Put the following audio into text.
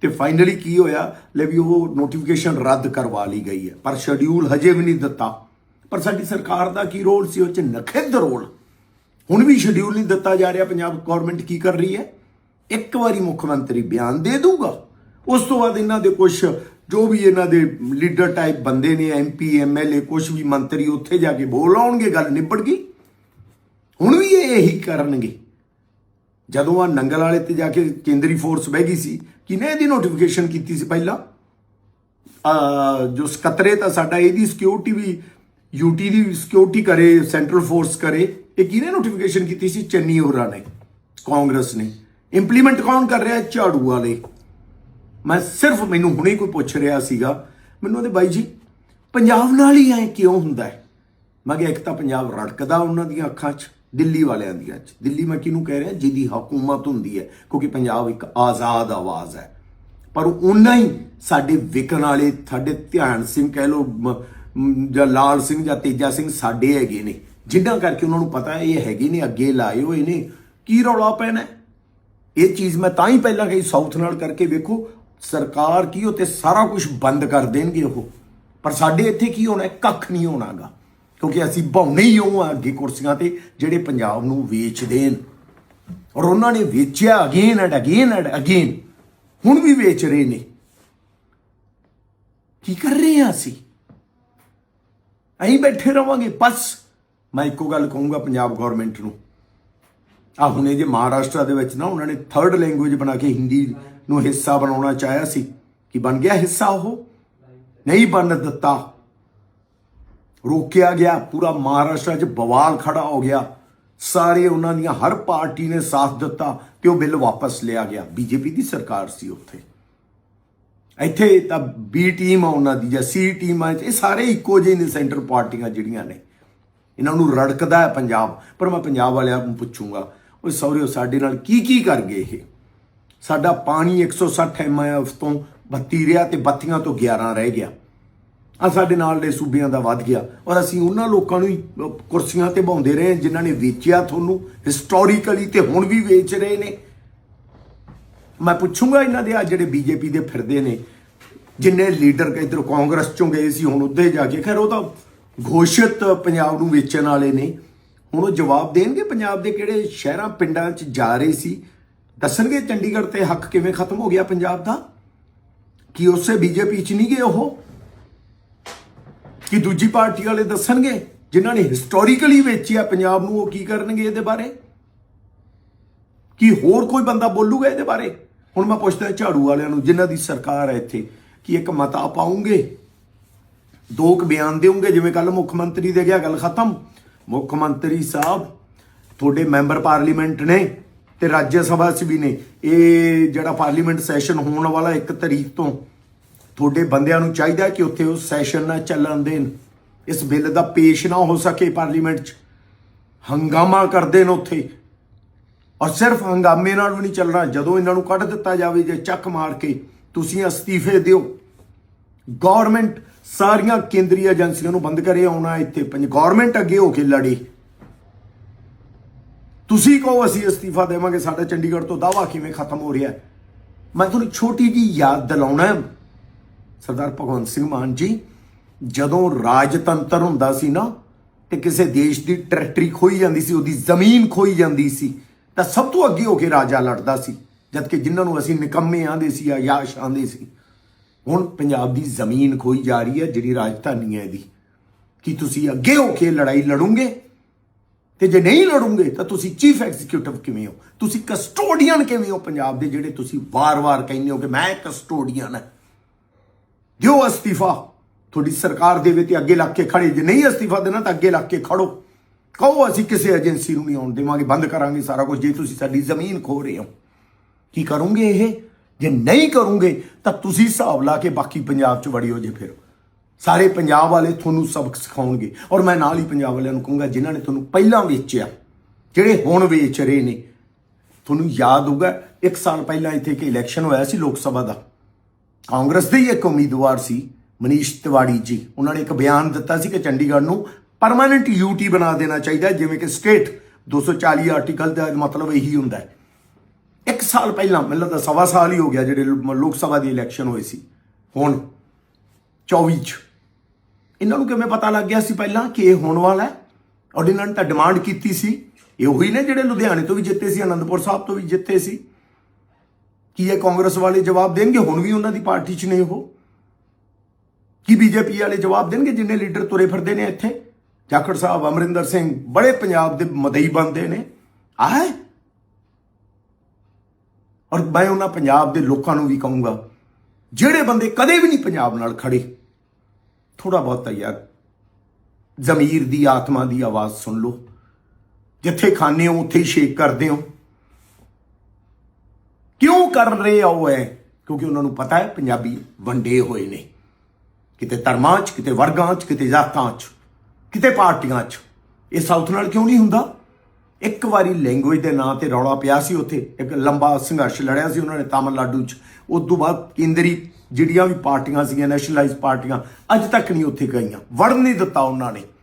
ਤੇ ਫਾਈਨਲੀ ਕੀ ਹੋਇਆ? ਲੈ ਵੀ ਉਹ ਨੋਟੀਫਿਕੇਸ਼ਨ ਰੱਦ ਕਰਵਾ ਲਈ ਗਈ ਹੈ। ਪਰ ਸ਼ਡਿਊਲ ਹਜੇ ਵੀ ਨਹੀਂ ਦਿੱਤਾ। ਪਰ ਸਾਡੀ ਸਰਕਾਰ ਦਾ ਕੀ ਰੋਲ ਸੀ? ਉਹ ਚ ਨਖਿੱਧ ਰੋਲ ਹੁਣ ਵੀ ਸ਼ਡਿਊਲ ਨਹੀਂ ਦਿੱਤਾ ਜਾ ਰਿਹਾ। ਪੰਜਾਬ ਗਵਰਨਮੈਂਟ ਕੀ ਕਰ ਰਹੀ ਹੈ? ਇੱਕ ਵਾਰੀ ਮੁੱਖ ਮੰਤਰੀ ਬਿਆਨ ਦੇ ਦੂਗਾ। ਉਸ ਤੋਂ ਬਾਅਦ ਇਹਨਾਂ ਦੇ ਕੁਝ ਜੋ ਵੀ ਇਹਨਾਂ ਦੇ ਲੀਡਰ ਟਾਈਪ ਬੰਦੇ ਨੇ ਐਮਪੀ ਐਮਐਲਏ ਕੁਝ ਵੀ ਮੰਤਰੀ ਉੱਥੇ ਜਾ ਕੇ ਬੋਲ ਆਉਣਗੇ, ਗੱਲ ਨਿਬੜ ਗਈ। ਹੁਣ ਵੀ ਇਹ ਇਹੀ ਕਰਨਗੇ। ਜਦੋਂ ਆ ਨੰਗਲ ਵਾਲੇ ਤੇ ਜਾ ਕੇ ਕੇਂਦਰੀ ਫੋਰਸ ਬਹਿ ਗਈ ਸੀ ਕਿਨੇ ਇਹਦੀ ਨੋਟੀਫਿਕੇਸ਼ਨ ਕੀਤੀ ਸੀ ਪਹਿਲਾਂ? ਜੋ ਸਕੱਤਰੇ ਤਾਂ ਸਾਡਾ ਇਹਦੀ ਸਿਕਿਉਰਿਟੀ ਵੀ ਯੂਟੀ ਦੀ ਸਿਕਿਉਰਿਟੀ ਕਰੇ ਸੈਂਟਰਲ ਫੋਰਸ ਕਰੇ, ਇਹ ਕਿਹਨੇ ਨੋਟੀਫਿਕੇਸ਼ਨ ਕੀਤੀ ਸੀ? ਚੰਨੀ ਹੋਰਾਂ ਨੇ, ਕਾਂਗਰਸ ਨੇ। ਇੰਪਲੀਮੈਂਟ ਕੌਣ ਕਰ ਰਿਹਾ? ਝਾੜੂ ਵਾਲੇ। ਮੈਂ ਸਿਰਫ ਮੈਨੂੰ ਹੁਣੇ ਕੋਈ ਪੁੱਛ ਰਿਹਾ ਸੀਗਾ, ਮੈਨੂੰ ਉਹਦੇ ਬਾਈ ਜੀ, ਪੰਜਾਬ ਨਾਲ ਹੀ ਐ ਕਿਉਂ ਹੁੰਦਾ ਹੈ? ਮੈਂ ਕਿਹਾ ਇੱਕ ਤਾਂ ਪੰਜਾਬ ਰੜਕਦਾ ਉਹਨਾਂ ਦੀਆਂ ਅੱਖਾਂ 'ਚ। ਦਿੱਲੀ ਵਾਲਿਆਂ ਦੀਆਂ 'ਚ ਦਿੱਲੀ ਮੈਂ ਕਿਹਨੂੰ ਕਹਿ ਰਿਹਾ? ਜਿਹਦੀ ਹਕੂਮਤ ਹੁੰਦੀ ਹੈ, ਕਿਉਂਕਿ ਪੰਜਾਬ ਇੱਕ ਆਜ਼ਾਦ ਆਵਾਜ਼ ਹੈ। ਪਰ ਉਹਨਾਂ ਹੀ ਸਾਡੇ ਵਿਕਣ ਵਾਲੇ, ਸਾਡੇ ਧਿਆਨ ਸਿੰਘ ਕਹਿ ਲੋ ਮ- ਜਾਂ ਲਾਲ ਸਿੰਘ ਜਾਂ ਤੇਜਾ ਸਿੰਘ ਸਾਡੇ ਹੈਗੇ ਨੇ। ਜਿਨ੍ਹਾਂ ਕਰਕੇ ਉਹਨਾਂ ਨੂੰ ਪਤਾ ਇਹ ਹੈਗੇ ਨੇ, ਅੱਗੇ ਲਾਏ ਹੋਏ ਨੇ। ਕੀ ਰੌਲਾ ਪੈਣਾ ਇਹ ਚੀਜ਼ ਮੈਂ ਤਾਂ ਹੀ ਪਹਿਲਾਂ ਕਹੀ ਸਾਊਥ ਨਾਲ ਕਰਕੇ ਵੇਖੋ, ਸਰਕਾਰ ਕੀ ਉਤੇ ਸਾਰਾ ਕੁਝ ਬੰਦ ਕਰ ਦੇਣਗੇ ਉਹ। ਪਰ ਸਾਡੇ ਇੱਥੇ ਕੀ ਹੋਣਾ ਕੱਖ ਨਹੀਂ ਹੋਣਾਗਾ। ਕਿਉਂਕਿ ਅਸੀਂ ਭਾਉਣੇ ਹੀ ਉਹ ਆ ਅੱਗੇ ਕੁਰਸੀਆਂ ਤੇ ਜਿਹੜੇ ਪੰਜਾਬ ਨੂੰ ਵੇਚ ਦੇਣ ਔਰ ਉਹਨਾਂ ਨੇ ਵੇਚਿਆ again and again and again ਹੁਣ ਵੀ ਵੇਚ ਰਹੇ ਨੇ। ਕੀ ਕਰ ਰਹੇ ਆ ਅਸੀਂ? ਅਸੀਂ ਬੈਠੇ ਰਵਾਂਗੇ, ਬਸ। ਮੈਂ ਇੱਕੋ ਗੱਲ ਕਹੂੰਗਾ ਪੰਜਾਬ ਗਵਰਨਮੈਂਟ ਨੂੰ। ਆ ਹੁਣੇ ਜੇ ਮਹਾਰਾਸ਼ਟਰ ਦੇ ਵਿੱਚ ਨਾ ਉਹਨਾਂ ਨੇ ਥਰਡ ਲੈਂਗੁਏਜ ਬਣਾ ਕੇ ਹਿੰਦੀ ਨੂੰ ਹਿੱਸਾ ਬਣਾਉਣਾ ਚਾਹਿਆ ਸੀ। ਕਿ ਬਣ ਗਿਆ ਹਿੱਸਾ ਉਹ? ਨਹੀਂ ਬਣ ਦਿੱਤਾ। ਰੋਕਿਆ ਗਿਆ, ਪੂਰਾ ਮਹਾਰਾਸ਼ਟਰ 'ਚ ਬਵਾਲ ਖੜਾ ਹੋ ਗਿਆ। ਸਾਰੇ ਉਹਨਾਂ ਦੀਆਂ ਹਰ ਪਾਰਟੀ ਨੇ ਸਾਥ ਦਿੱਤਾ ਤੇ ਉਹ ਬਿੱਲ ਵਾਪਸ ਲਿਆ ਗਿਆ। ਬੀਜੇਪੀ ਦੀ ਸਰਕਾਰ ਸੀ ਉੱਥੇ। ਇੱਥੇ ਤਾਂ ਬੀ ਟੀਮ ਆ ਉਹਨਾਂ ਦੀ ਜਾਂ ਸੀ ਟੀਮ ਆ, ਇਹ ਸਾਰੇ ਇੱਕੋ ਜਿਹੇ ਨੇ ਸੈਂਟਰ ਪਾਰਟੀਆਂ ਜਿਹੜੀਆਂ ਨੇ। ਇਹਨਾਂ ਨੂੰ ਰੜਕਦਾ ਹੈ ਪੰਜਾਬ। ਪਰ ਮੈਂ ਪੰਜਾਬ ਵਾਲਿਆਂ ਨੂੰ ਪੁੱਛੂੰਗਾ ਉਹ ਸੌਰਿਓ ਸਾਡੇ ਨਾਲ ਕੀ ਕੀ ਕਰ ਗਏ ਇਹ? ਸਾਡਾ ਪਾਣੀ 160 ਐਮਐਫ ਤੋਂ 32 ਰਿਹਾ ਤੇ 32 ਤੋਂ 11 ਰਹਿ ਗਿਆ। ਆ ਸਾਡੇ ਨਾਲ ਦੇ ਸੂਬਿਆਂ ਦਾ ਵੱਧ ਗਿਆ। ਔਰ ਅਸੀਂ ਉਹਨਾਂ ਲੋਕਾਂ ਨੂੰ ਹੀ ਕੁਰਸੀਆਂ ਤੇ ਬਾਉਂਦੇ ਰਹੇ ਜਿਨ੍ਹਾਂ ਨੇ ਵੇਚਿਆ ਤੁਹਾਨੂੰ। ਹਿਸਟੋਰੀਕਲੀ ਤੇ ਹੁਣ ਵੀ ਵੇਚ ਰਹੇ ਨੇ। ਮੈਂ ਪੁੱਛੂੰਗਾ ਇਹਨਾਂ ਦੇ, ਆ ਜਿਹੜੇ ਬੀਜੇਪੀ ਦੇ ਫਿਰਦੇ ਨੇ, ਜਿੰਨੇ ਲੀਡਰ ਇਧਰ ਕਾਂਗਰਸ ਚੋਂ ਗਏ ਸੀ, ਹੁਣ ਉੱਧੇ ਜਾ ਕੇ। ਖੈਰ, ਉਹ ਤਾਂ ਘੋਸ਼ਿਤ ਪੰਜਾਬ ਨੂੰ ਵੇਚਣ ਵਾਲੇ ਨੇ। ਹੁਣ ਉਹ ਜਵਾਬ ਦੇਣਗੇ ਪੰਜਾਬ ਦੇ ਕਿਹੜੇ ਸ਼ਹਿਰਾਂ, ਪਿੰਡਾਂ 'ਚ ਜਾ ਰਹੇ ਸੀ? ਦੱਸਣਗੇ ਚੰਡੀਗੜ੍ਹ ਤੇ ਹੱਕ ਕਿਵੇਂ ਖਤਮ ਹੋ ਗਿਆ ਪੰਜਾਬ ਦਾ? ਕੀ ਉਸੇ ਬੀਜੇਪੀ 'ਚ ਨਹੀਂ ਗਏ ਉਹ? ਕਿ ਦੂਜੀ ਪਾਰਟੀ ਵਾਲੇ ਦੱਸਣਗੇ, ਜਿਨ੍ਹਾਂ ਨੇ ਹਿਸਟੋਰੀਕਲੀ ਵੇਚਿਆ ਪੰਜਾਬ ਨੂੰ, ਉਹ ਕੀ ਕਰਨਗੇ ਇਹਦੇ ਬਾਰੇ? ਕੀ ਹੋਰ ਕੋਈ ਬੰਦਾ ਬੋਲੂਗਾ ਇਹਦੇ ਬਾਰੇ? ਹੁਣ ਮੈਂ ਪੁੱਛਦਾ ਝਾੜੂ ਵਾਲਿਆਂ ਨੂੰ, ਜਿਨ੍ਹਾਂ ਦੀ ਸਰਕਾਰ ਹੈ ਇੱਥੇ, ਕਿ ਇੱਕ ਮਤਾ ਪਾਉਂਗੇ ਦੋ ਕੁ ਬਿਆਨ ਦੇਉਂਗੇ ਜਿਵੇਂ ਕੱਲ ਮੁੱਖ ਮੰਤਰੀ ਦੇ ਗਿਆ, ਗੱਲ ਖਤਮ। ਮੁੱਖ ਮੰਤਰੀ ਸਾਹਿਬ, ਤੁਹਾਡੇ ਮੈਂਬਰ ਪਾਰਲੀਮੈਂਟ ਨੇ ਤੇ ਰਾਜ ਸਭਾ 'ਚ ਵੀ ਨੇ। ਇਹ ਜਿਹੜਾ ਪਾਰਲੀਮੈਂਟ ਸੈਸ਼ਨ ਹੋਣ ਵਾਲਾ 1 ਤਰੀਕ ਤੋਂ ਤੁਹਾਡੇ ਬੰਦਿਆਂ ਨੂੰ ਚਾਹੀਦਾ ਕਿ ਉੱਥੇ ਉਹ ਸੈਸ਼ਨ ਨਾ ਚੱਲਣ ਦੇਣ। ਇਸ ਬਿੱਲ ਦਾ ਪੇਸ਼ ਨਾ ਹੋ ਸਕੇ ਪਾਰਲੀਮੈਂਟ 'ਚ। ਹੰਗਾਮਾ ਕਰਦੇ ਨੇ ਉੱਥੇ। ਔਰ ਸਿਰਫ ਹੰਗਾਮੇ ਨਾਲ ਵੀ ਨਹੀਂ ਚੱਲਣਾ। ਜਦੋਂ ਇਹਨਾਂ ਨੂੰ ਕੱਢ ਦਿੱਤਾ ਜਾਵੇ ਜੇ ਚੱਕ ਮਾਰ ਕੇ, ਤੁਸੀਂ ਅਸਤੀਫੇ ਦਿਓ। ਗਵਰਨਮੈਂਟ ਸਾਰੀਆਂ ਕੇਂਦਰੀ ਏਜੰਸੀਆਂ ਨੂੰ ਬੰਦ ਕਰੇ ਆਉਣਾ ਇੱਥੇ। ਪੰਜ ਗਵਰਨਮੈਂਟ ਅੱਗੇ ਹੋ ਕੇ ਲੜੀ। ਤੁਸੀਂ ਕਹੋ ਅਸੀਂ ਅਸਤੀਫਾ ਦੇਵਾਂਗੇ। ਸਾਡਾ ਚੰਡੀਗੜ੍ਹ ਤੋਂ ਦਾਵਾ ਕਿਵੇਂ ਖਤਮ ਹੋ ਰਿਹਾ ਮੈਂ ਤੁਹਾਨੂੰ ਛੋਟੀ ਜੀ ਯਾਦ ਦਿਲਾਉਣਾ ਸਰਦਾਰ ਭਗਵੰਤ ਸਿੰਘ ਮਾਨ ਜੀ, ਜਦੋਂ ਰਾਜਤੰਤਰ ਹੁੰਦਾ ਸੀ ਨਾ, ਤੇ ਕਿਸੇ ਦੇਸ਼ ਦੀ ਟੈਰਿਟਰੀ ਖੋਈ ਜਾਂਦੀ ਸੀ, ਉਹਦੀ ਜ਼ਮੀਨ ਖੋਈ ਜਾਂਦੀ ਸੀ, ਤਾਂ ਸਭ ਤੋਂ ਅੱਗੇ ਹੋ ਕੇ ਰਾਜਾ ਲੜਦਾ ਸੀ, ਜਦਕਿ ਜਿਨ੍ਹਾਂ ਨੂੰ ਅਸੀਂ ਨਿਕੰਮੇ ਆਂਦੇ ਸੀ ਆਯਾਸ਼ ਯਾਸ਼ ਆਂਦੇ ਸੀ। ਹੁਣ ਪੰਜਾਬ ਦੀ ਜ਼ਮੀਨ ਖੋਈ ਜਾ ਰਹੀ ਹੈ, ਜਿਹੜੀ ਰਾਜਧਾਨੀ ਹੈ ਇਹਦੀ। ਕੀ ਤੁਸੀਂ ਅੱਗੇ ਹੋ ਕੇ ਲੜਾਈ ਲੜੋਗੇ? ਤੇ ਜੇ ਨਹੀਂ ਲੜੋਗੇ, ਤਾਂ ਤੁਸੀਂ ਚੀਫ ਐਗਜ਼ੀਕਿਊਟਿਵ ਕਿਵੇਂ ਹੋ? ਤੁਸੀਂ ਕਸਟੋਡੀਅਨ ਕਿਵੇਂ ਹੋ? ਪੰਜਾਬ ਦੇ ਜਿਹੜੇ ਤੁਸੀਂ ਵਾਰ-ਵਾਰ ਕਹਿੰਦੇ ਹੋ ਕਿ ਮੈਂ ਕਸਟੋਡੀਅਨ ਹਾਂ। ਦਿਓ ਅਸਤੀਫਾ ਤੁਹਾਡੀ ਸਰਕਾਰ ਦੇ ਵਿੱਚ ਅੱਗੇ ਲੱਗ ਕੇ ਖੜੇ, ਜੇ ਨਹੀਂ ਅਸਤੀਫਾ ਦੇਣਾ ਤਾਂ ਅੱਗੇ ਲੱਗ ਕੇ ਖੜੋ। ਕਹੋ, ਅਸੀਂ ਕਿਸੇ ਏਜੰਸੀ ਨੂੰ ਨਹੀਂ ਆਉਣ ਦੇਵਾਂਗੇ, ਬੰਦ ਕਰਾਂਗੇ ਸਾਰਾ ਕੁਝ ਜੇ ਤੁਸੀਂ ਸਾਡੀ ਜ਼ਮੀਨ ਖੋ ਰਹੇ ਹੋ। ਕੀ ਕਰੋਗੇ ਇਹ? ਜੇ ਨਹੀਂ ਕਰੋਗੇ, ਤਾਂ ਤੁਸੀਂ ਹਿਸਾਬ ਲਾ ਕੇ ਬਾਕੀ ਪੰਜਾਬ 'ਚ ਵੜੀ ਹੋ ਜੇ ਫਿਰ। ਸਾਰੇ ਪੰਜਾਬ ਵਾਲੇ ਤੁਹਾਨੂੰ ਸਬਕ ਸਿਖਾਉਣਗੇ। ਔਰ ਮੈਂ ਨਾਲ ਹੀ ਪੰਜਾਬ ਵਾਲਿਆਂ ਨੂੰ ਕਹੂੰਗਾ, ਜਿਨ੍ਹਾਂ ਨੇ ਤੁਹਾਨੂੰ ਪਹਿਲਾਂ ਵੇਚਿਆ, ਜਿਹੜੇ ਹੁਣ ਵੇਚ ਰਹੇ ਨੇ, ਤੁਹਾਨੂੰ ਯਾਦ ਹੋਊਗਾ, ਇੱਕ ਸਾਲ ਪਹਿਲਾਂ ਇੱਥੇ ਇੱਕ ਇਲੈਕਸ਼ਨ ਹੋਇਆ ਸੀ ਲੋਕ ਸਭਾ ਦਾ। ਕਾਂਗਰਸ ਦੇ ਹੀ ਇੱਕ ਉਮੀਦਵਾਰ ਸੀ, ਮਨੀਸ਼ ਤਿਵਾੜੀ ਜੀ। ਉਹਨਾਂ ਨੇ ਇੱਕ ਬਿਆਨ ਦਿੱਤਾ ਸੀ ਕਿ ਚੰਡੀਗੜ੍ਹ ਨੂੰ ਪਰਮਾਨੈਂਟ ਯੂਟੀ ਬਣਾ ਦੇਣਾ ਚਾਹੀਦਾ ਜਿਵੇਂ ਕਿ ਸਟੇਟ 240 ਆਰਟੀਕਲ ਦਾ ਮਤਲਬ ਇਹੀ ਹੁੰਦਾ ਹੈ। ਇੱਕ ਸਾਲ ਪਹਿਲਾਂ, ਮੈਨੂੰ ਤਾਂ ਸਵਾ ਸਾਲ ਹੀ ਹੋ ਗਿਆ ਜਿਹੜੇ ਲੋਕ ਸਭਾ ਦੀ ਇਲੈਕਸ਼ਨ ਹੋਈ ਸੀ। ਹੁਣ 24 ਚ। ਇਹਨਾਂ ਨੂੰ ਕਿਵੇਂ ਪਤਾ ਲੱਗ ਗਿਆ ਸੀ ਪਹਿਲਾਂ ਕਿ ਇਹ ਹੋਣ ਵਾਲਾ ਹੈ? ਔਰ ਇਹਨਾਂ ਨੇ ਤਾਂ ਡਿਮਾਂਡ ਕੀਤੀ ਸੀ। ਇਹ ਉਹੀ ਨੇ ਜਿਹੜੇ ਲੁਧਿਆਣੇ ਤੋਂ ਵੀ ਜਿੱਤੇ ਸੀ, ਅਨੰਦਪੁਰ ਸਾਹਿਬ ਤੋਂ ਵੀ ਜਿੱਤੇ ਸੀ। ਕੀ ਇਹ ਕਾਂਗਰਸ ਵਾਲੇ ਜਵਾਬ ਦੇਣਗੇ? ਹੁਣ ਵੀ ਉਹਨਾਂ ਦੀ ਪਾਰਟੀ 'ਚ ਨੇ ਉਹ। ਕੀ ਬੀਜੇਪੀ ਵਾਲੇ ਜਵਾਬ ਦੇਣਗੇ ਜਿੰਨੇ ਲੀਡਰ ਤੁਰੇ ਫਿਰਦੇ ਨੇ ਇੱਥੇ? ਜਾਖੜ ਸਾਹਿਬ, ਅਮਰਿੰਦਰ ਸਿੰਘ ਬੜੇ ਪੰਜਾਬ ਦੇ ਮਦਈ ਬੰਦੇ ਨੇ। ਆਏ ਔਰ ਮੈਂ ਉਹਨਾਂ ਪੰਜਾਬ ਦੇ ਲੋਕਾਂ ਨੂੰ ਵੀ ਕਹੂੰਗਾ, ਜਿਹੜੇ ਬੰਦੇ ਕਦੇ ਵੀ ਨਹੀਂ ਪੰਜਾਬ ਨਾਲ ਖੜੇ ਥੋੜਾ ਬਹੁਤਾ ਯਾਰ ਜ਼ਮੀਰ ਦੀ ਆਤਮਾ ਦੀ ਆਵਾਜ਼ ਸੁਣ ਲਓ। ਜਿੱਥੇ ਖਾਣੇ ਹੋ, ਉੱਥੇ ਹੀ ਸ਼ੇਕ ਕਰਦੇ ਹੋ। ਕਿਉਂ ਕਰ ਰਹੇ ਆ ਉਹ ਹੈ ਕਿਉਂਕਿ ਉਹਨਾਂ ਨੂੰ ਪਤਾ ਹੈ ਪੰਜਾਬੀ ਵੰਡੇ ਹੋਏ ਨੇ। ਕਿਤੇ ਧਰਮਾਂ 'ਚ, ਕਿਤੇ ਵਰਗਾਂ 'ਚ, ਕਿਤੇ ਜਾਤਾਂ 'ਚ, ਕਿਤੇ ਪਾਰਟੀਆਂ 'ਚ। ਇਹ ਸਾਊਥ ਨਾਲ ਕਿਉਂ ਨਹੀਂ ਹੁੰਦਾ? ਇੱਕ ਵਾਰੀ ਲੈਂਗੁਏਜ ਦੇ ਨਾਂ ਤੇ ਰੌਲਾ ਪਿਆ ਸੀ ਉੱਥੇ। ਇੱਕ ਲੰਬਾ ਸੰਘਰਸ਼ ਲੜਿਆ ਸੀ ਉਹਨਾਂ ਨੇ ਤਾਮਿਲਨਾਡੂ 'ਚ। ਉਸ ਤੋਂ ਬਾਅਦ ਕੇਂਦਰੀ ਜਿਹੜੀਆਂ ਵੀ ਪਾਰਟੀਆਂ ਸੀਗੀਆਂ ਨੈਸ਼ਨਲਾਈਜ਼ ਪਾਰਟੀਆਂ, ਅੱਜ ਤੱਕ ਨਹੀਂ ਉੱਥੇ ਗਈਆਂ। ਵੜਨ ਨਹੀਂ ਦਿੱਤਾ ਉਹਨਾਂ ਨੇ।